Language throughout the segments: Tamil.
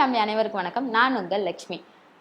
ஃபேமிலி அனைவருக்கும் வணக்கம். நான் உங்கள் லக்ஷ்மி.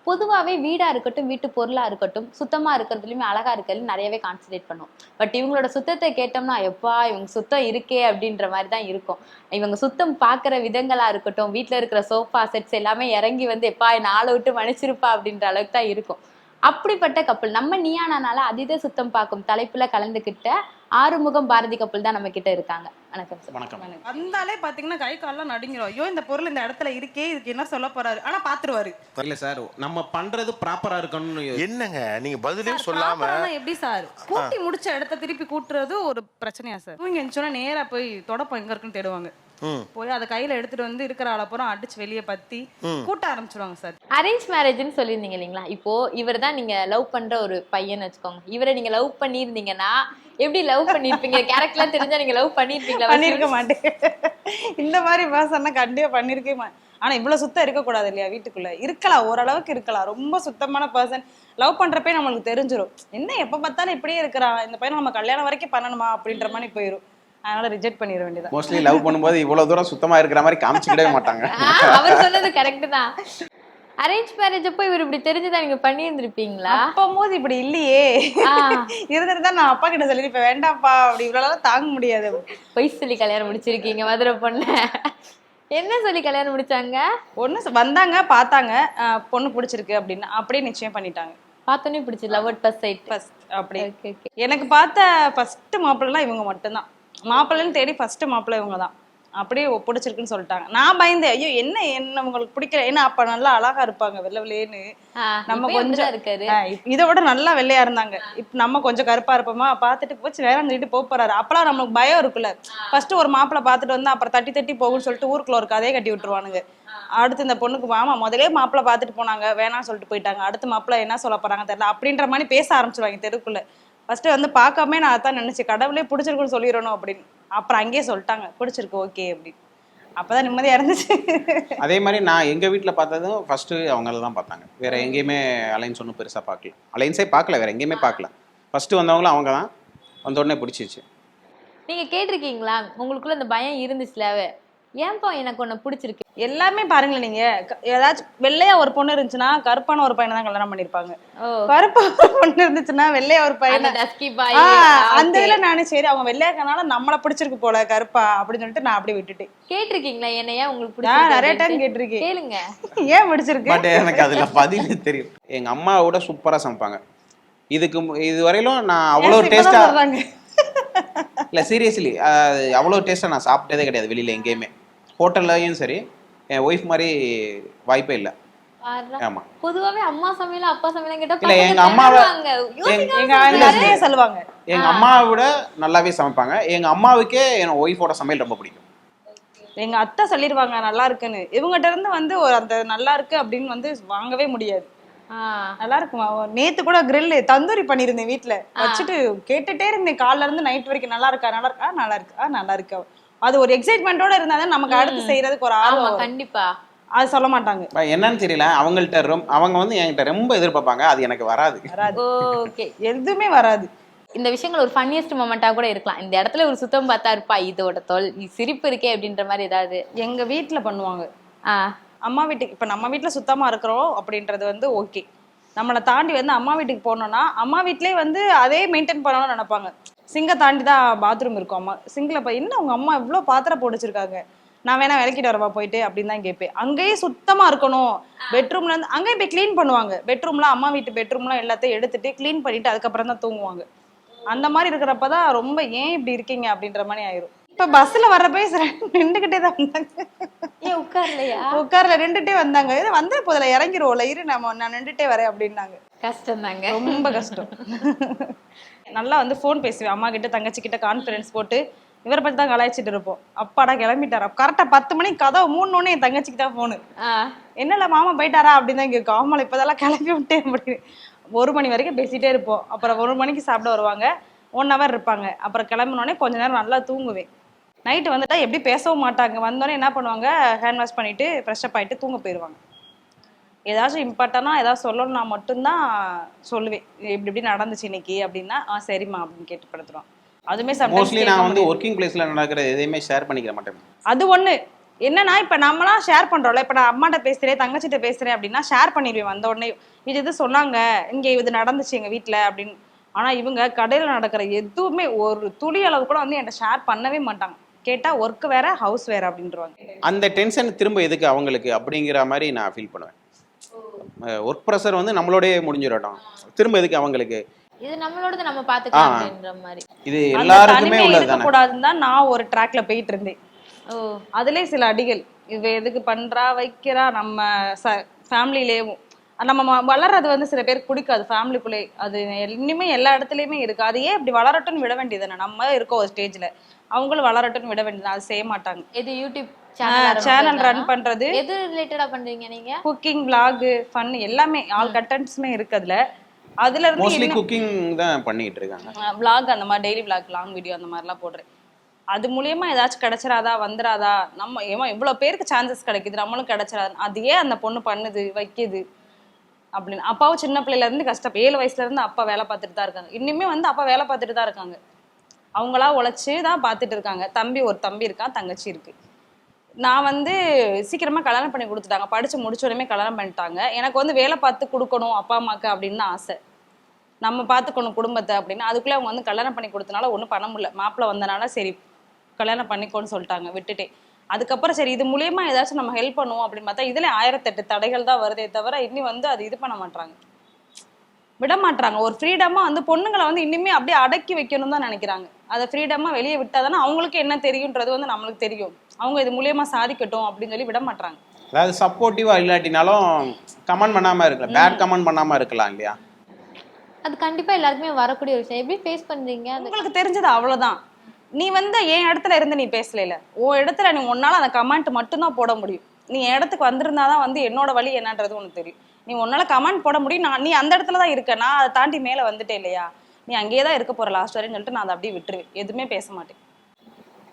பொதுவாகவே வீடாக இருக்கட்டும் வீட்டு பொருளாக இருக்கட்டும் சுத்தமாக இருக்கிறதுலையுமே அழகாக இருக்கிறதுலையும் நிறையவே கான்சன்ட்ரேட் பண்ணுவோம். பட் இவங்களோட சுத்தத்தை கேட்டோம்னா எப்பா இவங்க சுத்தம் இருக்கே அப்படின்ற மாதிரி தான் இருக்கும். இவங்க சுத்தம் பார்க்குற விதங்களாக இருக்கட்டும் வீட்டில் இருக்கிற சோஃபா செட்ஸ் எல்லாமே இறங்கி வந்து எப்பா என்னை ஆளை விட்டு மன்னிச்சிருப்பா அப்படின்ற அளவுக்கு தான் இருக்கும். அப்படிப்பட்ட கப்பல் நம்ம நீயானால அதீத சுத்தம் பார்க்கும் தலைப்பில் கலந்துக்கிட்ட ஆறுமுகம் பாரதி கப்பல் தான் நம்ம கிட்ட இருக்காங்க. வணக்கம் சார் வணக்கம். வந்தாலே பாத்தீங்கன்னா கை கால்லாம் நடுங்கிரும். ஐயோ இந்த பொருள் இந்த இடத்துல இருக்கே இதுக்கு என்ன சொல்ல போறாரு? ஆனா பாத்துருவாரு. இல்ல சார் நம்ம பண்றது ப்ராப்பரா இருக்கணும்னு என்னங்க? நீங்க பதிலே சொல்லாம எப்படி சார்? கூட்டி முடிச்ச இடத்த திருப்பி கூட்டுறது ஒரு பிரச்சனையா சார் தூங்கி எந்திரிச்சோன்னா நேரா போய் தொடப்பம் எங்க இருக்குன்னு தேடுவாங்க. போய் அதை கையில எடுத்துட்டு வந்து இருக்கிற ஆளப்புறம் அடிச்சு வெளியே பத்தி கூட்ட ஆரம்பிச்சிருவாங்க சார். அரேஞ்ச் மேரேஜ்னு சொல்லியிருந்தீங்க இல்லைங்களா? இப்போ இவர் தான் நீங்க லவ் பண்ற ஒரு பையன் வச்சுக்கோங்க. இவரை நீங்க லவ் பண்ணியிருந்தீங்கன்னா எப்படி லவ் பண்ணிருப்பீங்க கேரக்டர்லாம் தெரிஞ்சா நீங்க லவ் பண்ணிருப்பீங்களா பண்ணிருக்க மாட்டேன். இந்த மாதிரி பர்சன்னா கண்டிப்பா பண்ணிருக்கவே மாட்டேன். ஆனா இவ்வளவு சுத்தம் இருக்கக்கூடாது இல்லையா வீட்டுக்குள்ள? இருக்கலாம் ஓரளவுக்கு இருக்கலாம். ரொம்ப சுத்தமான பர்சன் லவ் பண்றப்பே நம்மளுக்கு தெரிஞ்சிரும். என்ன எப்ப பார்த்தாலும் இப்படியே இருக்கிறான் இந்த பையன் நம்ம கல்யாணம் வரைக்கும் பண்ணணுமா? அப்படின்ற மாதிரி போயிரும். அதனால ரிஜெக்ட் பண்ணிட வேண்டியதா மோஸ்ட்லி லவ் பண்ணும்போது இவ்வளவு தூரம் சுத்தமா இருக்கிற மாதிரி காமிச்சுக்கிடவே மாட்டாங்க. அவர் சொன்னது கரெக்ட் தான். அரேஞ்ச் மேரேஜ் அப்போ இவர் இப்படி தெரிஞ்சுதான் நீங்க பண்ணியிருந்திருப்பீங்களா? அப்போது இப்படி இல்லையே. இருந்திருந்தா நான் அப்பா கிட்ட சொல்லிருப்பேன் வேண்டாம்ப்பா அப்படி இவ்வளவு தாங்க முடியாது. பொய் சொல்லி கல்யாணம் முடிச்சிருக்கீங்க மதுரை பொண்ணு. என்ன சொல்லி கல்யாணம் முடிச்சாங்க? ஒண்ணு வந்தாங்க பார்த்தாங்க ஆஹ் பொண்ணு பிடிச்சிருக்கு அப்படின்னு. அப்படியே நிச்சயம் பண்ணிட்டாங்க. பார்த்தோன்னே பிடிச்சி love at first sight first அப்படி. எனக்கு பார்த்த ஃபர்ஸ்ட் மாப்பிள்ளைலாம் இவங்க மட்டும்தான். மாப்பிள்ளைன்னு தேடி ஃபர்ஸ்ட் மாப்பிள்ளை இவங்க தான் அப்படியே பிடிச்சிருக்குன்னு சொல்லிட்டாங்க. நான் பயந்தேன். ஐயோ என்ன என்ன உங்களுக்கு பிடிக்கல? ஏன்னா அப்ப நல்லா அழகா இருப்பாங்க வெள்ளை வெள்ளையேன்னு. நம்ம கொஞ்சம் இருக்காரு. இதை விட நல்லா வெள்ளையா இருந்தாங்க. இப்ப நம்ம கொஞ்சம் கருப்பா இருப்போமா? பார்த்துட்டு போச்சு வேற சொல்லிட்டு போக போறாரு அப்பெல்லாம் நம்மளுக்கு பயம் இருக்குல்ல. ஃபர்ஸ்ட் ஒரு மாப்பிள்ளை பார்த்துட்டு வந்து அப்புறம் தட்டி தட்டி போகும்னு சொல்லிட்டு ஊருக்குள்ள ஒரு கதையை கட்டி விட்டுருவானுங்க. அடுத்து இந்த பொண்ணுக்கு ஆமா முதலே மாப்பிள்ளை பார்த்துட்டு போனாங்க. வேணாம்னு சொல்லிட்டு போயிட்டாங்க. அடுத்து மாப்பிள்ளை என்ன சொல்ல போறாங்க தெரியல. அப்படின்ற மாதிரி பேச ஆரம்பிச்சிருவாங்க தெருக்குள்ள. ஃபர்ஸ்ட் வந்து பார்க்காம நான் அதான் நினைச்சேன். கடவுளே பிடிச்சிருக்குன்னு சொல்லிடணும் அப்படின்னு. அப்புறம் அங்கேயே சொல்லிட்டாங்க. பிடிச்சிருக்கு ஓகே அப்படின்னு. அப்பதான் நிம்மதியா இருந்துச்சு. அதே மாதிரி நான் எங்க வீட்ல பார்த்ததும் ஃபர்ஸ்ட் அவங்கள தான் பார்த்தாங்க. வேற எங்கேயுமே அலைன்ஸ் ஒன்றும் பெருசா பார்க்கல. அலைன்ஸே பார்க்கல வேற எங்கேயுமே பார்க்கல. ஃபர்ஸ்ட் வந்தவங்களும் அவங்க தான். வந்த உடனே பிடிச்சிச்சு நீங்க கேட்டிருக்கீங்களா? உங்களுக்குள்ள இந்த பயம் இருந்துச்சுல? ஏன்பா எனக்கு உன்னை பிடிச்சிருக்கு? எல்லாமே பாருங்களேன் நீங்க. ஏதாச்சும் வெள்ளையா ஒரு பொண்ணு இருந்துச்சுன்னா கருப்பான ஒரு பையனை தான் கல்யாணம் பண்ணிருப்பாங்க கருப்பா ஒரு பொண்ணு இருந்துச்சுன்னா வெள்ளையா ஒரு அந்த பையனை அந்த இதுல நானே சரி அவங்க வெள்ளையாக்கனால நம்மள பிடிச்சிருக்கு போல கருப்பா அப்படின்னு சொல்லிட்டு நான் அப்படியே விட்டுட்டேன் கேட்டிருக்கீங்களா என்னையா உங்களுக்கு நான் நிறைய டைம் கேட்டிருக்கேன். கேளுங்க. ஏன் பிடிச்சிருக்கு? பட் எனக்கு அதுல பதில் தெரியும். எங்க அம்மாவோட சூப்பரா சமைப்பாங்க. இதுக்கு இது வரையிலும் நான் அவ்வளோ ஏன் இப்பதான் டேஸ்டா? இல்ல சீரியஸ்லி அவ்வளோ டேஸ்டா நான் சாப்பிட்டதே கிடையாது வெளியில எங்கேயுமே. ஹோட்டல்லையும் சரி என் ஒய்ஃப் மாதிரி வாய்ப்பே இல்லை. ஆமா. பொதுவாவே அம்மா சமையல அப்பா சமையல கேட்டா இல்ல, எங்க அம்மாவை-. எங்க- சொல்லுவாங்க. எங்க அம்மாவை விட நல்லாவே சமைப்பாங்க. எங்க அம்மாவுக்கே என் ஒய்ஃபோட சமையல் ரொம்ப பிடிக்கும். எங்க அத்தை சொல்லிருவாங்க நல்லா இருக்குன்னு. இவங்ககிட்ட இருந்து வந்து ஒரு அந்த நல்லா இருக்கு அப்படின்னு வந்து வாங்கவே முடியாது. நல்லா இருக்குமா? நேத்து கூட grill தந்தூரி பண்ணிருந்தேன் வீட்ல. வச்சுட்டு கேட்டுட்டே இருந்தேன். காலைல இருந்து நைட் வரைக்கும் நல்லா இருக்கா? நல்லா இருக்கா? நல்லா இருக்கு. நல்லா இருக்கு. அது ஒரு எக்ஸைட்மெண்டோட இருந்தாதான் நமக்கு அடுத்து செய்யறதுக்கு ஒரு ஆர்வம். கண்டிப்பா. அது சொல்ல மாட்டாங்க. என்னன்னு தெரியல. அவங்கள்ட்ட ரொம்ப அவங்க வந்து என்கிட்ட ரொம்ப எதிர்பார்ப்பாங்க. அது எனக்கு வராது. ஓகே. எதுவுமே வராது. இந்த விஷயங்கள் ஒரு ஃபன்னியஸ்ட் மொமெண்டா கூட இருக்கலாம். இந்த இடத்துல ஒரு சுத்தம் பார்த்தா இருப்பா இதோட தொல் சிரிப்பு இருக்கே அப்படின்ற மாதிரி ஏதாவது. எங்க வீட்ல பண்ணுவாங்க. ஆ. அம்மா வீட்டுக்கு இப்ப நம்ம வீட்ல சுத்தமா இருக்கிறோம் அப்படின்றது வந்து ஓகே நம்மளை தாண்டி வந்து அம்மா வீட்டுக்கு போனோம்னா அம்மா வீட்லயே வந்து அதே மெயின்டைன் பண்ணணும்னு நினைப்பாங்க. சிங்கை தாண்டி தான் பாத்ரூம் இருக்கும். அம்மா சிங்கில் போய் என்ன உங்கள் அம்மா இவ்வளோ பாத்திரம் போட்டு வச்சிருக்காங்க நான் வேணா விளக்கிட்டு வரவா போயிட்டு? அப்படின்னு தான் கேட்பேன். அங்கேயே சுத்தமா இருக்கணும். பெட்ரூம்ல இருந்து அங்கேயே போய் க்ளீன் பண்ணுவாங்க. பெட்ரூம்லாம் அம்மா வீட்டு பெட்ரூம்லாம் எல்லாத்தையும் எடுத்துட்டு க்ளீன் பண்ணிட்டு அதுக்கப்புறம் தான் தூங்குவாங்க. அந்த மாதிரி இருக்கிறப்ப தான் ரொம்ப ஏன் இப்படி இருக்கீங்க அப்படின்ற மாதிரி ஆயிரும். இப்ப பஸ்ல வர்றப்ப நின்றுகிட்டே தான் வந்தாங்க. ஏன் உட்கார்லையா? உட்கார்ல நின்றுட்டே வந்தாங்க. இது வந்தா போதுல இறங்கிருவோம்ல இரு நம்ம நான் நின்றுட்டே வரேன் அப்படின்னாங்க. கஷ்டம் தாங்க ரொம்ப கஷ்டம். நல்லா வந்து ஃபோன் பேசுவேன். அம்மா கிட்ட தங்கச்சி கிட்ட கான்ஃபரன்ஸ் போட்டு இவரை பத்தி தான் கலாய்ச்சிட்டு இருப்போம். அப்பாடா கிளம்பிட்டாரா? கரெக்டா பத்து மணிக்கு கதவை மூணு என் தங்கச்சிக்கு தான் போனு என்னல மாமா போயிட்டாரா? அப்படின்னு தான் கேட்கும். ஆமால இப்போதெல்லாம் கிளம்பி விட்டேன் அப்படின்னு. ஒரு மணி வரைக்கும் பேசிட்டே இருப்போம். அப்புறம் ஒரு மணிக்கு சாப்பிட வருவாங்க. ஒன் ஹவர் இருப்பாங்க. அப்புறம் கிளம்பினோடனே கொஞ்ச நேரம் நல்லா தூங்குவேன். நைட்டு வந்துட்டா எப்படி பேசவும் மாட்டாங்க. வந்தோடனே என்ன பண்ணுவாங்க? ஹேண்ட் வாஷ் பண்ணிட்டு ஃப்ரெஷ் அப் ஆயிட்டு தூங்க போயிடுவாங்க ஏதாச்சும் இம்பார்ட்டனா ஏதாவது சொல்லணும்னா மட்டும்தான் சொல்லுவேன். இப்படி இப்படி நடந்துச்சு இன்னைக்கு அப்படின்னா ஆ சரிம்மா அப்படின்னு கேட்டு படுத்துருவோம் அதுவுமே மோஸ்ட்லி நான் வந்து ஒர்க்கிங் பிளேஸ்ல நடக்கிற எதையுமே ஷேர் பண்ணிக்க மாட்டேன். அது ஒண்ணு. என்னன்னா இப்ப நம்மளாம் ஷேர் பண்றோம்ல. இப்ப நான் அம்மாட்ட பேசுறேன் தங்கச்சிட்ட பேசுறேன் அப்படின்னா ஷேர் பண்ணிடுவேன் வந்த உடனே. இது இது சொன்னாங்க இங்க இது நடந்துச்சு எங்க வீட்ல அப்படின்னு. ஆனா இவங்க கடையில நடக்கிற எதுவுமே ஒரு துளி அளவு கூட வந்து என்கிட்ட ஷேர் பண்ணவே மாட்டாங்க. கேட்டா ஒர்க் வேற ஹவுஸ் வேற அப்படின்றவாங்க. அந்த டென்ஷன் திரும்ப எதுக்கு அவங்களுக்கு அப்படிங்கிற மாதிரி நான் ஃபீல் பண்ணுவேன். ஒர்க் ப்ரெஷர் வந்து நம்மளோடயே முடிஞ்சிடட்டும். திரும்ப எதுக்கு அவங்களுக்கு? இது நம்மளோடது நம்ம பாத்துக்கலாம் மாதிரி. இது எல்லாருக்குமே உள்ளது கூடாதுன்னு தான் நான் ஒரு ட்ராக்ல போயிட்டு இருந்தேன் ஓ. அதுலயே சில அடிகள். இவ எதுக்கு பண்றா வைக்கிறா நம்ம ஃபேமிலிலேயும் நம்ம வளர்றது வந்து சில பேருக்கு பிடிக்காது. ஃபேமிலிக்குள்ளே அது இனிமே எல்லா இடத்துலயுமே இருக்கு அது ஏன் இப்படி வளரட்டும்னு விட வேண்டியது நம்ம இருக்கோம் ஒரு ஸ்டேஜ்ல அவங்களும் வளரட்டும்னு விட வேண்டியது. அது செய்ய மாட்டாங்க. இது யூடியூப் சேனல் சேனல் ரன் பண்றது. எது ரிலேட்டடா பண்றீங்க நீங்க? குக்கிங் vlog ஃபன் எல்லாமே ஆல் கண்டென்ட்ஸுமே இருக்கு அதுல. அதுல இருந்து மோஸ்ட்லி குக்கிங் தான் பண்ணிட்டு இருக்காங்க. விளாக் அந்த மாதிரி டெய்லி விளாக் லாங் வீடியோ அந்த மாதிரிலாம் போடுறேன். அது மூலியமா ஏதாச்சும் கிடைச்சிராதா வந்துராதா? நம்ம ஏமா இவ்வளவு பேருக்கு சான்சஸ் கிடைக்குது. நம்மளும் கிடைச்சிராது. அது ஏன் அந்த பொண்ணு பண்ணுது வைக்குது. அப்படின்னு. அப்பாவும் சின்ன பிள்ளையில இருந்து கஷ்டம். ஏழு வயசுல இருந்து அப்பா வேலை பார்த்துட்டு தான் இருக்காங்க. இன்னுமே வந்து அப்பா வேலை பார்த்துட்டு தான் இருக்காங்க. அவங்களா உழைச்சி தான் பார்த்துட்டு இருக்காங்க. தம்பி ஒரு தம்பி இருக்கான் தங்கச்சி இருக்கு. நான் வந்து சீக்கிரமாக கல்யாணம் பண்ணி கொடுத்துட்டாங்க. படித்து முடிச்ச உடனே கல்யாணம் பண்ணிட்டாங்க. எனக்கு வந்து வேலை பார்த்து கொடுக்கணும் அப்பா அம்மாக்கு அப்படின்னு ஆசை. நம்ம பார்த்துக்கணும் குடும்பத்தை அப்படின்னு. அதுக்குள்ளே அவங்க வந்து கல்யாணம் பண்ணி கொடுத்தனால ஒன்றும் பண்ண முடியல. மாப்பிள்ளை வந்தனால சரி கல்யாணம் பண்ணிக்கோன்னு சொல்லிட்டாங்க விட்டுட்டேன் அதுக்கப்புறம் சரி இது மூலியமாக ஏதாச்சும் நம்ம ஹெல்ப் பண்ணுவோம் அப்படின்னு பார்த்தா இதில் ஆயிரத்தெட்டு தடைகள் தான் வருதே தவிர இன்னி வந்து அது இது பண்ண மாட்டாங்க விட மாட்றாங்க ஒரு ஃப்ரீடமா வந்து பொண்ணுங்களை வந்து இன்னுமே அப்படியே அடக்கி வைக்கணும் தான் நினைக்கிறாங்க. அதை ஃப்ரீடமா வெளியே விட்டாதானே அவங்களுக்கு என்ன தெரியுன்றது வந்து நம்மளுக்கு தெரியும். அவங்க இது மூலியமா சாதிக்கட்டும் அப்படின்னு சொல்லி விட மாட்றாங்க அதாவது சப்போர்ட்டிவா இல்லாட்டினாலும் கமெண்ட் பண்ணாம இருக்கலாம். பேட் கமெண்ட் பண்ணாம இருக்கலாம் இல்லையா? அது கண்டிப்பா எல்லாருக்குமே வரக்கூடிய ஒரு விஷயம். எப்படி ஃபேஸ் பண்றீங்க? அது உங்களுக்கு தெரிஞ்சது அவ்வளவுதான். நீ வந்து என் இடத்துல இருந்து நீ பேசல உன் இடத்துல நீ உன்னால அந்த கமெண்ட் மட்டும்தான் போட முடியும். நீ என் இடத்துக்கு வந்திருந்தாதான் வந்து என்னோட வழி என்னன்றது உனக்கு தெரியும். நீ உன்னால கமெண்ட் போட முடியும். நான் நீ அந்த இடத்துல தான் இருக்க. நான் அதை தாண்டி மேல வந்துட்டேன் இல்லையா? நீ அங்கேயே தான் இருக்க போற லாஸ்ட் வரையும் சொல்லிட்டு நான் அதை அப்படியே விட்டுருவேன். எதுவுமே பேச மாட்டேன்.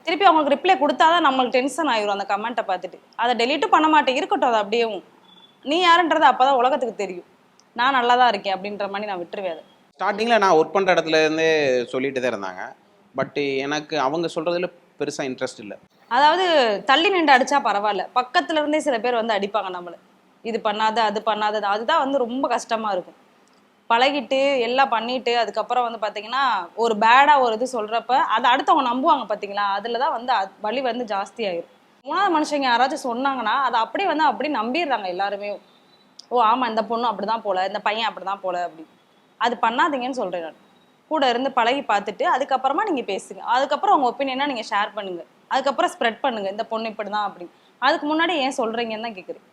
திருப்பி அவங்களுக்கு ரிப்ளை கொடுத்தாதான் நம்மளுக்கு டென்ஷன் ஆயிரும் அந்த கமெண்ட்டை பார்த்துட்டு. அதை டெலீட்டும் பண்ண மாட்டேன். இருக்கட்டும் அது அப்படியேவும். நீ யாருன்றது அப்பதான் உலகத்துக்கு தெரியும். நான் நல்லா தான் இருக்கேன் அப்படின்ற மாதிரி நான் விட்டுருவேன் அதை. ஸ்டார்டிங்கில் நான் ஒர்க் பண்ணுற இடத்துல இருந்தே சொல்லிட்டு தான் இருந்தாங்க. பட் எனக்கு அவங்க சொல்கிறதுல பெருசாக இன்ட்ரெஸ்ட் இல்லை. அதாவது தள்ளி நின்று அடிச்சா பரவாயில்ல. பக்கத்துல இருந்தே சில பேர் வந்து அடிப்பாங்க நம்மள. இது பண்ணாத அது பண்ணாத. அதுதான் வந்து ரொம்ப கஷ்டமா இருக்கும் பழகிட்டு எல்லாம் பண்ணிட்டு அதுக்கப்புறம் வந்து பார்த்தீங்கன்னா ஒரு பேடாக ஒரு இது சொல்கிறப்ப அதை அடுத்தவங்க நம்புவாங்க பார்த்தீங்களா அதில் அதுலதான் வந்து வலி வந்து ஜாஸ்தி ஆயிரும். மூணாவது மனுஷங்க யாராச்சும் சொன்னாங்கன்னா அதை அப்படியே வந்து அப்படியே நம்பிடுறாங்க எல்லாருமே. ஓ ஆமாம் இந்த பொண்ணு அப்படிதான் போல இந்த பையன் அப்படிதான் போல அப்படி. அது பண்ணாதீங்கன்னு சொல்கிறேன் நான். கூட இருந்து பழகி பார்த்துட்டு அதுக்கப்புறமா நீங்கள் பேசுங்க. அதுக்கப்புறம் உங்கள் ஒப்பீனியனாக நீங்கள் ஷேர் பண்ணுங்க. அதுக்கப்புறம் ஸ்ப்ரெட் பண்ணுங்க. இந்த பொண்ணு இப்படி தான் அப்படி. அதுக்கு முன்னாடி ஏன் சொல்றீங்கன்னு தான் கேட்குறேன்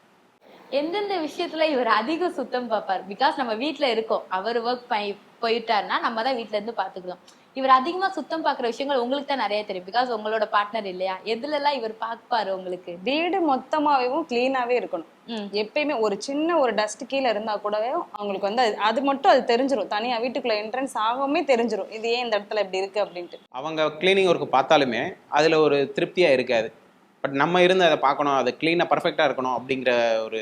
எந்தெந்த விஷயத்துல இவர் அதிக சுத்தம் பார்ப்பார்? பிகாஸ் நம்ம வீட்ல இருக்கோம். அவர் ஒர்க் பண்ணி போயிட்டாருன்னா நம்ம தான் வீட்ல இருந்து பாத்துக்கிறோம் இவர் அதிகமா சுத்தம் பார்க்குற விஷயங்கள் உங்களுக்கு தான் நிறைய தெரியும். பிகாஸ் உங்களோட பார்ட்னர் இல்லையா? எதுல எல்லாம் இவர் பார்ப்பாரு உங்களுக்கு? வீடு மொத்தமாவேவும் கிளீனாவே இருக்கணும். எப்பயுமே ஒரு சின்ன ஒரு டஸ்ட் கீழே இருந்தா கூடவே அவங்களுக்கு வந்து அது- அது மட்டும் அது தெரிஞ்சிரும். தனியா வீட்டுக்குள்ள என்ட்ரன்ஸ் ஆகவுமே தெரிஞ்சிரும். இது ஏன் இந்த இடத்துல இப்படி இருக்கு அப்படின்ட்டு. அவங்க க்ளீனிங் ஒர்க் பார்த்தாலுமே அதில் ஒரு திருப்தியாக இருக்காது. பட் நம்ம இருந்து அதை பார்க்கணும் அது க்ளீனாக பர்ஃபெக்டாக இருக்கணும் அப்படிங்கிற ஒரு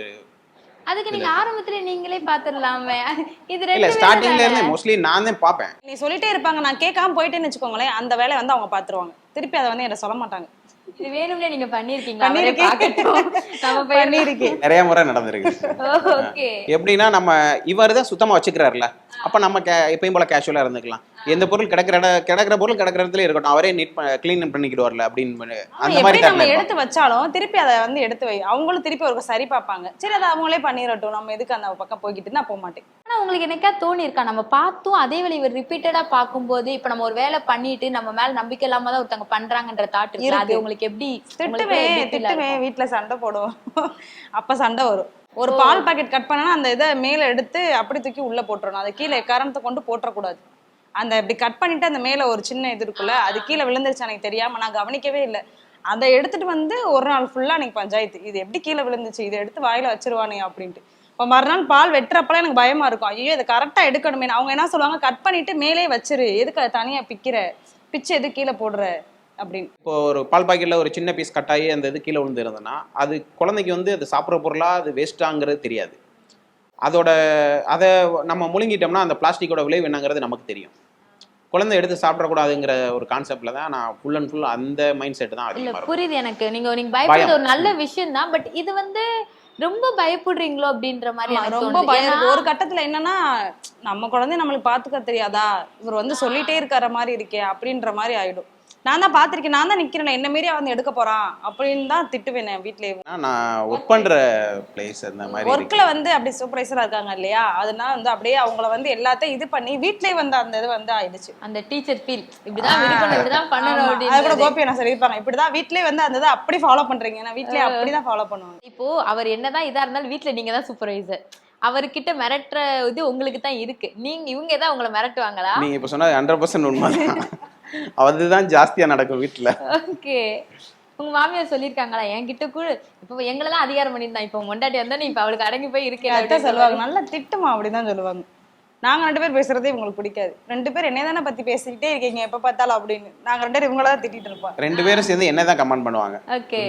அதுக்கு நீங்க ஆரம்பத்துல நீங்களே பாத்துடலாமே இது இல்லை ஸ்டார்டிங்ல இருந்து மோஸ்ட்லி நான் தான் பார்ப்பேன். நீ சொல்லிட்டே இருப்பாங்க நான் கேட்காம போயிட்டேன்னு வச்சுக்கோங்களேன் அந்த வேலையை வந்து அவங்க பாத்துருவாங்க திருப்பி அதை வந்து என்கிட்ட சொல்ல மாட்டாங்க. இது வேணும்னே நீங்க பண்ணிருக்கீங்க பண்ணிருக்கேன். நம்ம போய் பண்ணிருக்கேன் நிறைய முறை நடந்திருக்கு. ஓகே. எப்படின்னா நம்ம இவர் தான் சுத்தமாக வச்சுக்கிறாருல அப்போ நம்ம எப்பயும் போல கேஷுவலாக இருந்துக்கலாம். எந்த பொருள் கிடக்கிற இட கிடக்கிற பொருள் கிடக்கிற இடத்துல இருக்கட்டும். அவரே நீட் க்ளீன் பண்ணிக்கிடுவார்ல அப்படின்னு அந்த மாதிரி எப்படி நம்ம எடுத்து வச்சாலும் திருப்பி அதை வந்து எடுத்து வை. அவங்களும் திருப்பி ஒரு சரி பார்ப்பாங்க. சரி அதை அவங்களே பண்ணிடட்டும். நம்ம எதுக்கு அந்த பக்கம் போய்கிட்டு நான் போக மாட்டேன். ஆனா உங்களுக்கு என்னைக்கா தோணி இருக்கா நம்ம பார்த்தும் அதே வேலை இவர் ரிப்பீட்டடா பார்க்கும்போது இப்ப நம்ம ஒரு வேலை பண்ணிட்டு நம்ம மேல நம்பிக்கை இல்லாம தான் ஒருத்தவங்க பண்றாங்கன்ற தாட் இருக்கு அது. உங்களுக்கு எப்படி திட்டுவேன்? திட்டுவேன் வீட்ல சண்டை போடுவோம். அப்ப சண்டை வரும். ஒரு பால் பாக்கெட் கட் பண்ணனா அந்த இதை மேல எடுத்து அப்படி தூக்கி உள்ள போட்டுறணும். அதை கீழே காரணத்தை கொண்டு போட்டுறக்கூடாது. அந்த இப்படி கட் பண்ணிட்டு அந்த மேல ஒரு சின்ன இது இருக்குல்ல அது கீழே விழுந்துருச்சு எனக்கு தெரியாம நான் கவனிக்கவே இல்லை. அதை எடுத்துட்டு வந்து ஒரு நாள் ஃபுல்லா எனக்கு பஞ்சாயத்து இது எப்படி கீழே விழுந்துச்சு இதை எடுத்து வாயில வச்சிருவானே அப்படின்ட்டு. இப்போ மறுநாள் பால் வெட்டுறப்பலாம் எனக்கு பயமா இருக்கும். ஐயோ இதை கரெக்டா எடுக்கணுமே. அவங்க என்ன சொல்லுவாங்க? கட் பண்ணிட்டு மேலே வச்சிரு. எதுக்கு அதை தனியா பிக்கிற? பிச்சு எது கீழே போடுற? அப்படின்னு. இப்போ ஒரு பால் பாக்கெட்டில் ஒரு சின்ன பீஸ் கட் ஆகி அந்த இது கீழே விழுந்து இருந்ததுன்னா அது குழந்தைக்கு வந்து அது சாப்பிட்ற பொருளா அது வேஸ்ட்டாங்கிறது தெரியாது. அதோட அதை நம்ம முழுங்கிட்டோம்னா அந்த பிளாஸ்டிக்கோட விளைவு என்னங்கிறது நமக்கு தெரியும். குழந்தை எடுத்து சாப்பிடக்கூடாதுங்கிற ஒரு கான்செப்ட்ல தான் நான் ஃபுல் அண்ட் ஃபுல் அந்த மைண்ட் செட் தான் இல்ல அதிகமாக புரியுது எனக்கு. நீங்க நீங்க பயப்படுறது. ஒரு நல்ல விஷயம் தான். பட் இது வந்து ரொம்ப பயப்படுறீங்களோ அப்படின்ற மாதிரி ரொம்ப. பயம். ஒரு கட்டத்துல என்னன்னா நம்ம குழந்தைய நம்மளுக்கு பாத்துக்க தெரியாதா? இவர் வந்து சொல்லிட்டே இருக்கிற மாதிரி இருக்கே அப்படின்ற மாதிரி ஆயிடும். நான் தான் பாத்திருக்கேன் நான் தான் நிக்கிறேன். என்ன மாரி அவன் எடுக்க போறான் அப்படின்னு தான் திட்டுவேன் என் வீட்லயே. நான் ஒர்க் பண்ற பிளேஸ் அந்த மாதிரி இருக்கு. ஒர்க்ல வந்து அப்படி சூப்பர்வைசரா இருக்காங்க இல்லையா? அதனால வந்து அப்படியே அவங்கள வந்து எல்லாத்தையும் இது பண்ணி வீட்லயே வந்து அந்த இது வந்து ஆயிடுச்சு. அந்த டீச்சர் ஃபீல் இப்படிதான் இப்படிதான் பண்ணணும். அது கூட கோபி நான் சொல்லியிருப்பாங்க. இப்படிதான் வீட்லயே வந்து அந்த இதை அப்படி ஃபாலோ பண்றீங்க. நான் வீட்லயே அப்படிதான் ஃபாலோ பண்ணுவாங்க. இப்போ அவர் என்னதான் இதா இருந்தாலும் வீட்ல நீங்க தான் சூப்பர்வைசர் அவர்கிட்ட மிரட்டுற இது உங்களுக்கு தான் இருக்கு. நீங்க இவங்க ஏதாவது உங்களை மிரட்டுவாங்களா? நீங்க இப்ப சொன்னது ஹண்ட்ரட் பர்சன்ட் உண்மை அதுதான் ஜாஸ்தியா நடக்கும் வீட்டுல ஓகே. உங்க மாமியார் சொல்லிருக்காங்களா என்கிட்ட கூட இப்போ எங்களெல்லாம் அதிகாரம் பண்ணியிருந்தான். இப்போ மொண்டாட்டி வந்தா நீ இப்ப அவளுக்கு அடங்கி போய் இருக்கேன் சொல்லுவாங்க. நல்லா திட்டுமா? அப்படிதான் சொல்லுவாங்க. நாங்க ரெண்டு பேர் பேசுறதே உங்களுக்கு பிடிக்காது. ரெண்டு பேர் என்னைய தானே பத்தி பேசிக்கிட்டே இருக்கீங்க. எப்ப பார்த்தாலும் அப்படின்னு. நாங்க ரெண்டு பேரும் இவங்கள தான் திட்டிட்டு இருப்போம். ரெண்டு பேரும் சேர்ந்து என்ன தான் கமெண்ட் பண்ணுவாங்க. ஓகே.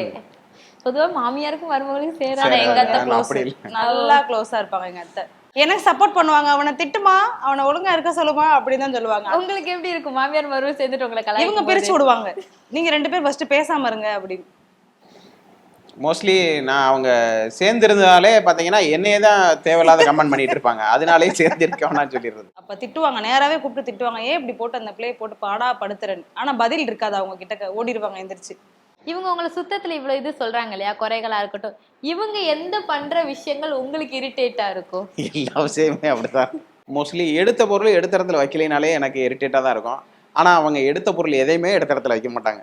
பொதுவா மாமியாருக்கும் மருமகளுக்கும் சேராத எங்க அத்தை க்ளோஸ். நல்லா க்ளோஸா இருப்பாங்க எங்க அத்தை. எனக்கு சப்போர்ட் பண்ணுவாங்க அவனை திட்டுமா அவனை ஒழுங்கா இருக்க சொல்லுமா அப்படின்னு தான் சொல்லுவாங்க. உங்களுக்கு எப்படி இருக்கும்? மாமியார் மருமகள் சேர்ந்துட்டு உங்களை இவங்க கலாய்க்கும் பிரிச்சு? விடுவாங்க. நீங்க ரெண்டு பேர் ஃபர்ஸ்ட் பேசாம இருங்க அப்படின்னு. மோஸ்ட்லி நான் அவங்க சேர்ந்திருந்தாலே பாத்தீங்கன்னா என்னையே தான் தேவையில்லாத கமெண்ட் பண்ணிட்டு இருப்பாங்க. அதனாலே சேர்ந்து இருக்க வேணாம்னு சொல்லிடுறது. அப்ப திட்டுவாங்க நேராவே கூப்பிட்டு திட்டுவாங்க ஏன் இப்படி போட்டு அந்த பிளே போட்டு பாடா படுத்துறேன்னு? ஆனா பதில் இருக்காது அவங்க கிட்ட ஓடிடுவாங்க எந்திரிச்சு. இவங்க உங்களை சுத்தத்துல இவ்வளவு இது சொல்றாங்க இல்லையா? குறைகளா இருக்கட்டும். இவங்க எந்த பண்ற விஷயங்கள் உங்களுக்கு இரிட்டேட்டா இருக்கும் எல்லா விஷயமே அப்படிதான். மோஸ்ட்லி எடுத்த பொருள் எடுத்த இடத்துல வைக்கலைனாலே எனக்கு இரிட்டேட்டாக தான் இருக்கும். ஆனா அவங்க எடுத்த பொருள் எதையுமே எடுத்த இடத்துல வைக்க மாட்டாங்க.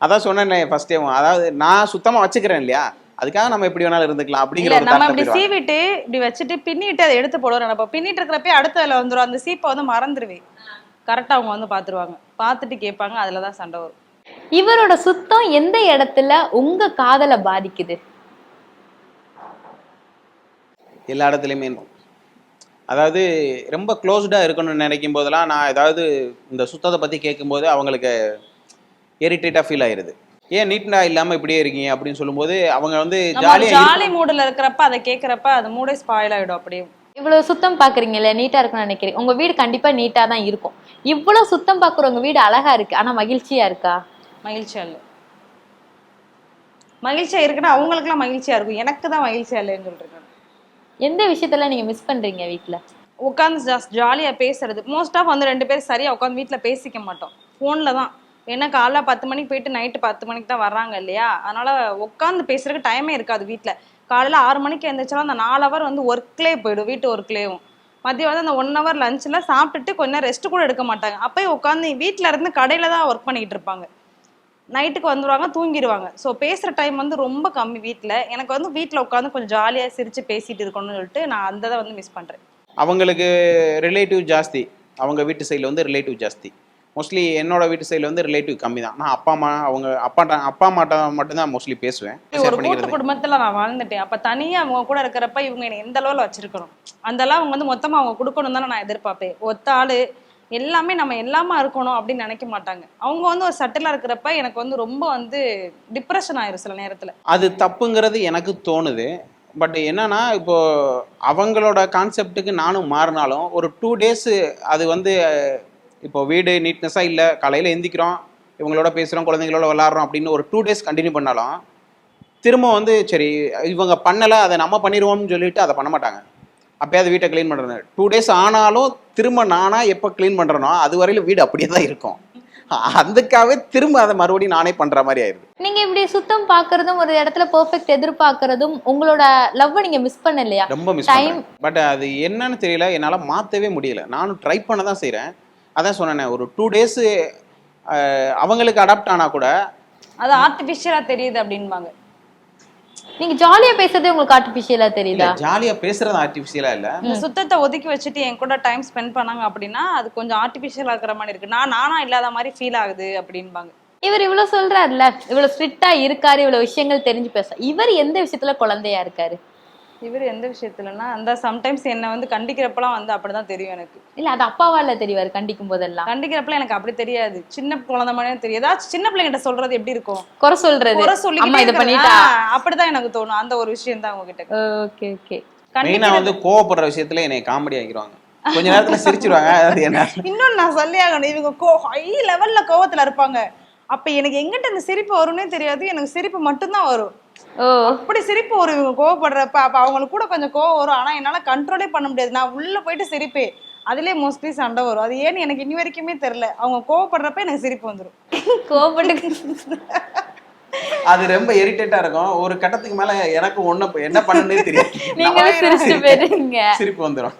அதான் சொன்னேனே ஃபர்ஸ்ட் டைம் அதாவது நான் சுத்தமா வச்சுக்கிறேன் இல்லையா? அதுக்காக நம்ம எப்படி வேணாலும் இருந்துக்கலாம் அப்படிங்கிற நம்ம இப்படி. சீவிட்டு இப்படி வச்சுட்டு பின்னிட்டு அதை எடுத்து போடுவோம் நினைப்போம். பின்னிட்டு இருக்கிறப்ப அடுத்த வேலை வந்துரும். அந்த சீப்பை வந்து மறந்துடுவேன் கரெக்டா அவங்க வந்து பாத்துருவாங்க. பார்த்துட்டு கேட்பாங்க அதுலதான் சண்டை வரும். இவரோட சுத்தம் எந்த இடத்துல உங்க காதலை பாதிக்குது? எல்லா இடத்துலையுமே இருக்கும். அதாவது ரொம்ப க்ளோஸ்டாக இருக்கணும்னு நினைக்கும் போதெல்லாம் நான் ஏதாவது இந்த சுத்தத்தை பற்றி கேட்கும்போது அவங்களுக்கு இரிட்டேட்டாக ஃபீல் ஆயிருது. ஏன் நீட்டா இல்லாமல் இப்படியே இருக்கீங்க அப்படின்னு சொல்லும்போது அவங்க வந்து ஜாலியாக ஜாலி மூடுல இருக்கிறப்ப அதை கேட்கறப்ப அது மூடே ஸ்பாயில் ஆயிடும் அப்படியே. இவ்வளவு சுத்தம் பாக்குறீங்கல்ல நீட்டா இருக்கும்னு நினைக்கிறீங்க உங்க வீடு கண்டிப்பா நீட்டா தான் இருக்கும். இவ்வளவு சுத்தம் உங்க வீடு அழகா இருக்கு. ஆனா மகிழ்ச்சியா இருக்கா? மகிழ்ச்சியா இல்லை. மகிழ்ச்சியா இருக்குன்னா அவங்களுக்குலாம் மகிழ்ச்சியா இருக்கும். எனக்கு தான் மகிழ்ச்சியா இல்லைன்னு சொல்றேன் எந்த விஷயத்துல நீங்க மிஸ் பண்றீங்க வீட்ல? உட்காந்து ஜாஸ்ட் ஜாலியா பேசுறது. மோஸ்ட் ஆஃப் வந்து ரெண்டு பேரும் சரியா உட்காந்து வீட்ல பேசிக்க மாட்டோம். ஃபோன்ல தான். ஏன்னா காலைல பத்து மணிக்கு போயிட்டு நைட்டு பத்து மணிக்கு தான் வர்றாங்க இல்லையா? அதனால உட்காந்து பேசுறதுக்கு டைமே இருக்காது வீட்ல. காலையில் ஆறு மணிக்கு எழுந்திரிச்சாலும் அந்த நாலு ஹவர் வந்து ஒர்க்லேயே போயிடும் வீட்டு ஒர்க்லேயும் மதியம் வந்து அந்த ஒன் ஹவர் லஞ்சில் சாப்பிட்டுட்டு கொஞ்ச நேரம் ரெஸ்ட் கூட எடுக்க மாட்டாங்க. அப்போயே உட்காந்து வீட்டில் இருந்து கடையில் தான் ஒர்க் பண்ணிகிட்டு இருப்பாங்க. நைட்டுக்கு வந்துடுவாங்க தூங்கிடுவாங்க ஸோ பேசுகிற டைம் வந்து ரொம்ப கம்மி வீட்டில் எனக்கு வந்து வீட்டில் உட்காந்து கொஞ்சம் ஜாலியாக சிரித்து பேசிகிட்டு இருக்கணும்னு சொல்லிட்டு நான் அந்த தான் வந்து மிஸ் பண்ணுறேன் அவங்களுக்கு ரிலேட்டிவ் ஜாஸ்தி. அவங்க வீட்டு சைடில் வந்து ரிலேட்டிவ் ஜாஸ்தி. மோஸ்ட்லி என்னோட வீட்டு சைடில் வந்து ரிலேட்டிவ் கம்மி தான் நான் அப்பா அம்மா அவங்க அப்பாட்ட அப்பா அம்மாட்ட மட்டும்தான் மோஸ்ட்லி பேசுவேன். ஒரு கூட்டு குடும்பத்துல நான் வாழ்ந்துட்டேன். அப்ப தனியா அவங்க கூட இருக்கிறப்ப இவங்க என்னை எந்த அளவுல வச்சிருக்கணும்? அந்த அளவு அவங்க வந்து மொத்தமா அவங்க கொடுக்கணும் தானே நான் எதிர்பார்ப்பேன். ஒத்த ஆளு எல்லாமே நம்ம எல்லாமா இருக்கணும் அப்படின்னு நினைக்க மாட்டாங்க. அவங்க வந்து ஒரு சட்டிலா இருக்கிறப்ப எனக்கு வந்து ரொம்ப வந்து டிப்ரெஷன் ஆயிரும் சில நேரத்துல. அது தப்புங்கிறது எனக்கு தோணுது. பட் என்னன்னா இப்போ அவங்களோட கான்செப்ட்டுக்கு நானும் மாறினாலும் ஒரு டூ டேஸ் அது வந்து இப்போ வீடு நீட்னஸாக இல்லை காலையில் எந்திக்கிறோம் இவங்களோட பேசுகிறோம் குழந்தைங்களோட விளாட்றோம் அப்படின்னு ஒரு டூ டேஸ் கண்டினியூ பண்ணாலும் திரும்ப வந்து சரி இவங்க பண்ணலை அதை நம்ம பண்ணிடுவோம்னு சொல்லிட்டு அதை பண்ண மாட்டாங்க. அப்பயாவது வீட்டை க்ளீன் பண்ணுறது டூ டேஸ் ஆனாலும் திரும்ப நானா எப்போ க்ளீன் பண்ணுறனோ அது வரையிலும் வீடு அப்படியே தான் இருக்கும். அதுக்காகவே திரும்ப அதை மறுபடியும் நானே பண்ணுற மாதிரி ஆயிடுது. நீங்க இப்படி சுத்தம் பாக்குறதும் ஒரு இடத்துல பெர்ஃபெக்ட் எதிர்பார்க்கறதும் உங்களோட லவ் நீங்க மிஸ் பண்ணலையா? ரொம்ப மிஸ் பண்ணுறேன் பட் அது என்னன்னு தெரியல என்னால் மாற்றவே முடியல. நானும் ட்ரை பண்ண தான் செய்கிறேன் அதான் சொன்னேனே ஒரு டூ டேஸு அவங்களுக்கு அடாப்ட் ஆனால் கூட அது ஆர்டிபிஷியலா தெரியுது அப்படின்பாங்க. நீங்க ஜாலியா பேசுறதே உங்களுக்கு ஆர்டிபிஷியலா தெரியுதா? ஜாலியாக பேசுறது ஆர்டிஃபிஷியலாக இல்லை. சுத்தத்தை ஒதுக்கி வச்சுட்டு என் கூட டைம் ஸ்பெண்ட் பண்ணாங்க அப்படின்னா அது கொஞ்சம் ஆர்டிபிஷியலா இருக்கிற மாதிரி இருக்கு. நான் நானா இல்லாத மாதிரி ஃபீல் ஆகுது அப்படின்பாங்க. இவர் இவ்வளவு சொல்றாருல்ல இவ்வளவு ஸ்ட்ரிக்டா இருக்காரு இவ்வளவு விஷயங்கள் தெரிஞ்சு பேச. இவர் எந்த விஷயத்துல குழந்தையா இருக்காரு? இவர் எந்த விஷயத்துலன்னா அந்த சம்டைம்ஸ் என்னை வந்து கண்டிக்கிறப்பலாம் வந்து அப்படிதான் தெரியும் எனக்கு. இல்ல அது அப்பாவால தெரிவாரு கண்டிக்கும் போதெல்லாம். கண்டிக்கிறப்பல எனக்கு அப்படி தெரியாது. சின்ன குழந்தை மாதிரியே தெரியும். ஏதாச்சும் சின்ன பிள்ளைங்கிட்ட சொல்றது எப்படி இருக்கும்? குறை சொல்றது. குறை அம்மா இதை இருக்கிறது. பண்ணிட்டா. அப்படிதான் எனக்கு தோணும். அந்த ஒரு விஷயம் தான் உங்ககிட்ட. Okay okay. மெயினாக வந்து கோவப்படுற விஷயத்துல என்னை காமெடி ஆக்கிடுவாங்க. கொஞ்ச நேரத்துல சிரிச்சிருவாங்க. இன்னொன்னு நான் சொல்லி ஆகணும். இவங்க கோ ஹை லெவல்ல கோவத்துல இருப்பாங்க. அப்ப எனக்கு எங்கிட்ட இந்த சிரிப்பு வரும்னே தெரியாது. எனக்கு சிரிப்பு மட்டும்தான் வரும். அப்படி சிரிப்பு இவங்க கோவப்படுறப்ப அப்ப அவங்களுக்கு கூட கொஞ்சம் கோவம் வரும். ஆனா என்னால கண்ட்ரோலே பண்ண முடியாது. நான் உள்ள போயிட்டு சிரிப்பேன் அதுலயே மோஸ்ட்லி சண்டை வரும். அது ஏன்னு எனக்கு இன்னி வரைக்குமே தெரியல. அவங்க கோவப்படுறப்ப எனக்கு சிரிப்பு வந்துடும் கோவப்பட்டு அது ரொம்ப இரிட்டேட்டா இருக்கும். ஒரு கட்டத்துக்கு மேல எனக்கு ஒண்ணு என்ன பண்ணனே தெரியும் சிரிப்பு வந்துடும்